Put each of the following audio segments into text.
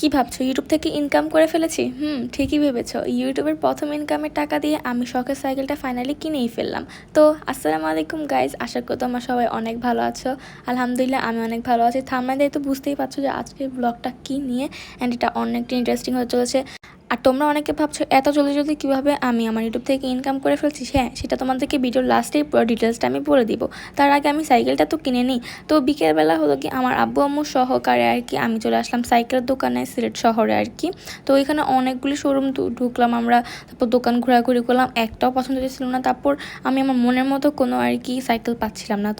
কি ভাবছ? ইউটিউব থেকে ইনকাম করে ফেলেছি? হুম, ঠিকই ভেবেছ। ইউটিউবের প্রথম ইনকামের টাকা দিয়ে আমি শখের সাইকেলটা ফাইনালি কিনেই ফেললাম। তো, আসসালামু আলাইকুম গাইজ আশা করি তোমরা সবাই অনেক ভালো আছো। আলহামদুলিল্লাহ, আমি অনেক ভালো আছি। থামনা দিয়ে তো বুঝতেই পারছ যে আজকের ব্লগটা কী নিয়ে? অ্যান্ড এটা অনেকটা ইন্টারেস্টিং হতে চলেছে। আর তোমরা অনেকে ভাবছ, এত জলদি জলদি কীভাবে আমি আমার ইউটিউব থেকে ইনকাম করে ফেলছি? হ্যাঁ সেটা তোমাদেরকে ভিডিওর লাস্টেই পুরো ডিটেলসটা আমি বলে দিব। তার আগে আমি সাইকেলটা তো কিনে নিই। তো বিকেলবেলা হলো কি আমার আব্বু আম্মু সহকারে আর কি আমি চলে আসলাম সাইকেলের দোকানে, সিলেট শহরে আর কি। তো এখানে অনেকগুলি শোরুম ঢুকলাম আমরা, তারপর দোকান ঘোরাঘুরি করলাম, একটাও পছন্দ ছিল না। তারপর আমি আমার মনের মতো কোনো আর কি সাইকেল পাচ্ছিলাম না।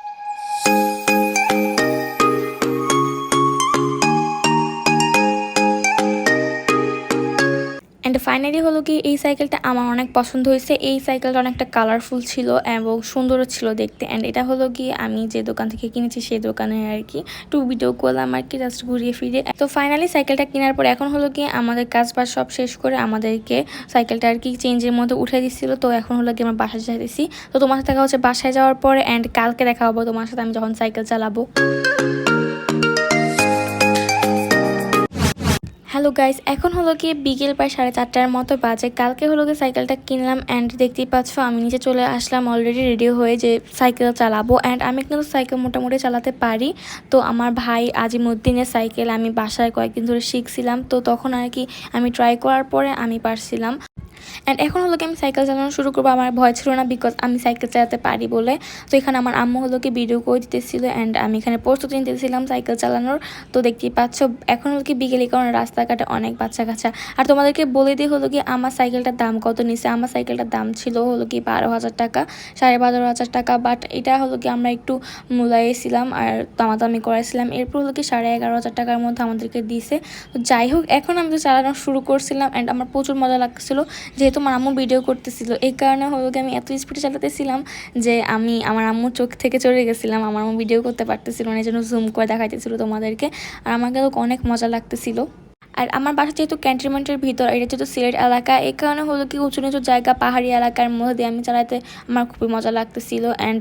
ফাইনালি হলো কি, এই সাইকেলটা আমার অনেক পছন্দ হয়েছে। এই সাইকেলটা অনেকটা কালারফুল ছিল এবং সুন্দরও ছিল দেখতে। অ্যান্ড এটা হলো কি, আমি যে দোকান থেকে কিনেছি সেই দোকানে আর কি। টু ভিডিও করলাম আর কি জাস্ট ঘুরিয়ে ফিরে তো ফাইনালি সাইকেলটা কেনার পর এখন হলো কি, আমাদের কাজ বাজ সব শেষ করে আমাদেরকে সাইকেলটা আর কি চেঞ্জের মধ্যে উঠে দিচ্ছিল। তো এখন হলো কি, আমার বাসায় যাইতেছি তো তোমার সাথে দেখা হচ্ছে বাসায় যাওয়ার পরে অ্যান্ড কালকে দেখা হব তোমার সাথে আমি যখন সাইকেল চালাবো। গাইস, এখন হলো কি বিকেল প্রায় সাড়ে চারটার মতো বাজে। কালকে হলো কি সাইকেলটা কিনলাম অ্যান্ড দেখতেই পাচ্ছ আমি নিচে চলে আসলাম অলরেডি রেডি হয়ে যে সাইকেল চালাবো অ্যান্ড আমি কিন্তু সাইকেল মোটামুটি চালাতে পারি। তো আমার ভাই আজিমুদ্দিনের সাইকেল আমি বাসায় কয়েকদিন ধরে শিখছিলাম। তো তখন আর কি আমি ট্রাই করার পরে আমি পারছিলাম। অ্যান্ড এখন হলো কি আমি সাইকেল চালানো শুরু করব। আমার ভয় ছিল না বিকজ আমি সাইকেল চালাতে পারি বলে। তো এখানে আমার আম্মু হলো কি ভিডিও করে দিতেছিল অ্যান্ড আমি এখানে প্রস্তুতি নিতেছিলাম সাইকেল চালানোর। তো দেখতেই পাচ্ছ, এখন হলো কি বিকেলে কারণ রাস্তাঘাটে অনেক বাচ্চা কাচ্চা। আর তোমাদেরকে বলে দিয়ে হলো কি, আমার সাইকেলটার দাম কত নিছে? আমার সাইকেলটার দাম ছিল হলো কি বারো হাজার টাকা, সাড়ে বারো হাজার টাকা। বাট এটা হলো কি আমরা একটু মূলাইয়েছিলাম আর দামাদামি করাইছিলাম। এরপর হলো কি সাড়ে এগারো হাজার টাকার মধ্যে আমাদেরকে দিছে। তো যাই হোক, এখন আমি তো চালানো শুরু করছিলাম অ্যান্ড আমার প্রচুর মজা লাগছিল। যেহেতু আমার আম্মু ভিডিও করতেছিল, এই কারণে হলো কি আমি এত স্পিডে চালাতেছিলাম যে আমি আমার আম্মুর চোখ থেকে চলে গেছিলাম। আমার আম্মু ভিডিও করতে পারতেছিল না, এই জন্য জুম করে দেখাইতেছিল তোমাদেরকে। আর আমাকে অনেক মজা লাগতেছিল। আর আমার বাসা যেহেতু ক্যান্টনমেন্টের ভিতর, এটা যেহেতু সিলেট এলাকা, এই কারণে হলো কি উঁচু নিচু জায়গা, পাহাড়ি এলাকার মধ্যে দিয়ে আমি চালাতে আমার খুবই মজা লাগতেছিল অ্যান্ড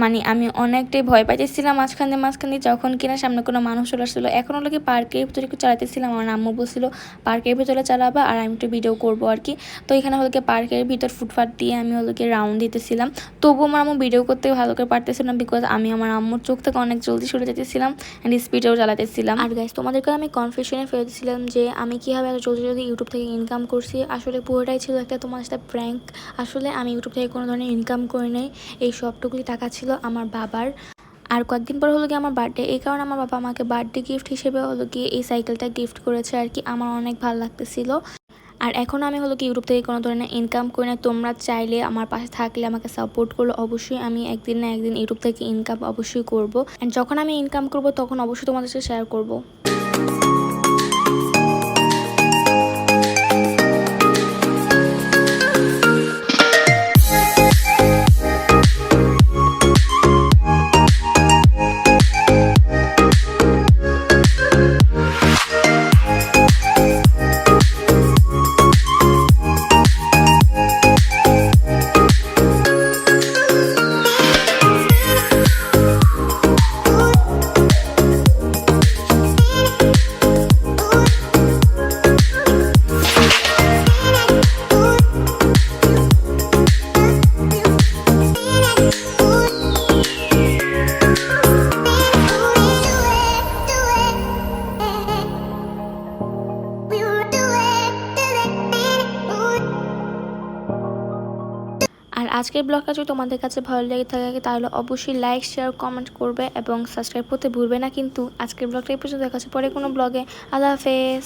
মানে আমি অনেকটাই ভয় পাইতেছিলাম মাঝখান দিয়ে মাঝখান দিয়ে যখন কিনা সামনে কোনো মানুষ চলে আসছিল। এখন হলো কি পার্কের ভিতরে একটু চালাতেছিলাম, আমার আম্মু বলছিল, পার্কের ভিতরে চালাবা আর আমি একটু ভিডিও করব আর কি। তো এখানে হলো কি পার্কের ভিতর ফুটপাথ দিয়ে আমি হলো কি রাউন্ড দিতেছিলাম। তবুও আমার আম্মু ভিডিও করতে ভালো করে পারতেছিলাম বিকজ আমি আমার আম্মুর চোখ থেকে অনেক জলদি সরে যেতেছিলাম অ্যান্ড স্পিডেও চালাতেছিলাম। আর গাইজ তোমাদেরকে আমি কনফিউশনে ফেলতেছিলাম যে আমি কীভাবে এত জলদি জলদি ইউটিউব থেকে ইনকাম করছি, আসলে পুরোটাই ছিল একটা তোমার সাথে প্র্যাঙ্ক আসলে আমি ইউটিউব থেকে কোনো ধরনের ইনকাম করে নেই, এই সবটুকুই টাকা ছিল আমার বাবার। আর কয়েকদিন পর হলো কি আমার বার্থডে এই কারণে আমার বাবা আমাকে বার্থডে গিফট হিসেবে হলো কি এই সাইকেলটা গিফট করেছে আর কি, আমার অনেক ভালো লাগতেছিল। আর এখন আমি হলো কি ইউটিউব থেকে কোনো ধরনের ইনকাম করি না, তোমরা চাইলে আমার পাশে থাকলে আমাকে সাপোর্ট করল অবশ্যই আমি একদিন না একদিন ইউটিউব থেকে ইনকাম অবশ্যই করব। অ্যান্ড যখন আমি ইনকাম করব, তখন অবশ্যই তোমাদের সাথে শেয়ার করব। আর আজকের ব্লগটা যদি তোমাদের কাছে ভালো লেগে থাকে, তাহলে অবশ্যই লাইক শেয়ার কমেন্ট করবে এবং সাবস্ক্রাইব করতে ভুলবে না। কিন্তু আজকের ব্লগটা এই পর্যন্ত। দেখা পরে কোনো ব্লগে। আল্লাহ হাফেজ।